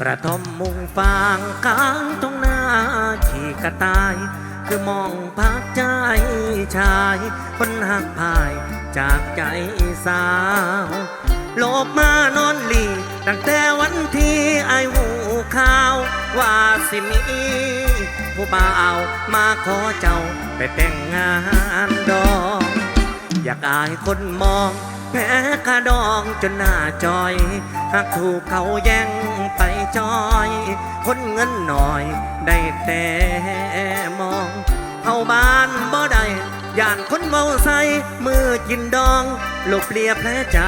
กระท่อมมุงฟางกลางตรงหน้าขี่กระต่าย คือมองพักใจชาย คนหักพายจากใจสาวโลบมานอนหลีตั้งแต่วันที่ไอหูข่าว ว่าสิมีผู้บ่าวมาขอเจ้าไปแต่งงานดอง อยากอายคนมองแพ้กระดองจนหน้าจอย หากถูกเขาแย่งไป จอยคนเงินหน่อย ได้แต่มองเข้าบ้านบ่ได้ย่านคนเมาใส่มือกินดองหลบเลียแผลใจ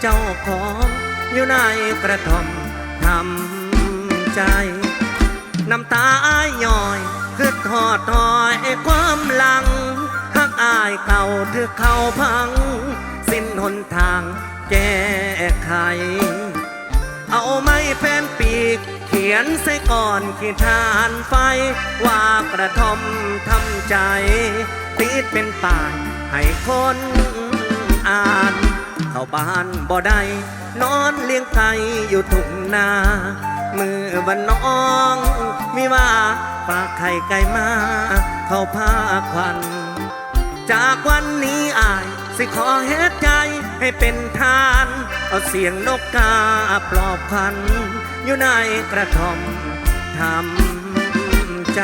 เจ้าของอยู่ในกระท่อมทำใจ น้ำตาอ้ายย่อยคือทอดถอยความหลังหักอายเก่าถือเข้าพัง สิ้นหนทางแก้ไข เอาไม้แผ่นปีก เขียนใส่ก่อนขีดทานไฟ ว่ากระทอมทำใจ ติดเป็นป่ายให้คนอ่าน เข้าบ้านบ่ได้นอนเลี้ยงไก่อยู่ทุ่งนามือวันน้องมีว่าฝากไข่ไก่มา เข้าผ้าควัน จากวันนี้อาย สิขอเฮ็ดใจให้เป็นทาน เอาเสียงนกกาปลอบพัน อยู่ในกระท่อมทำใจ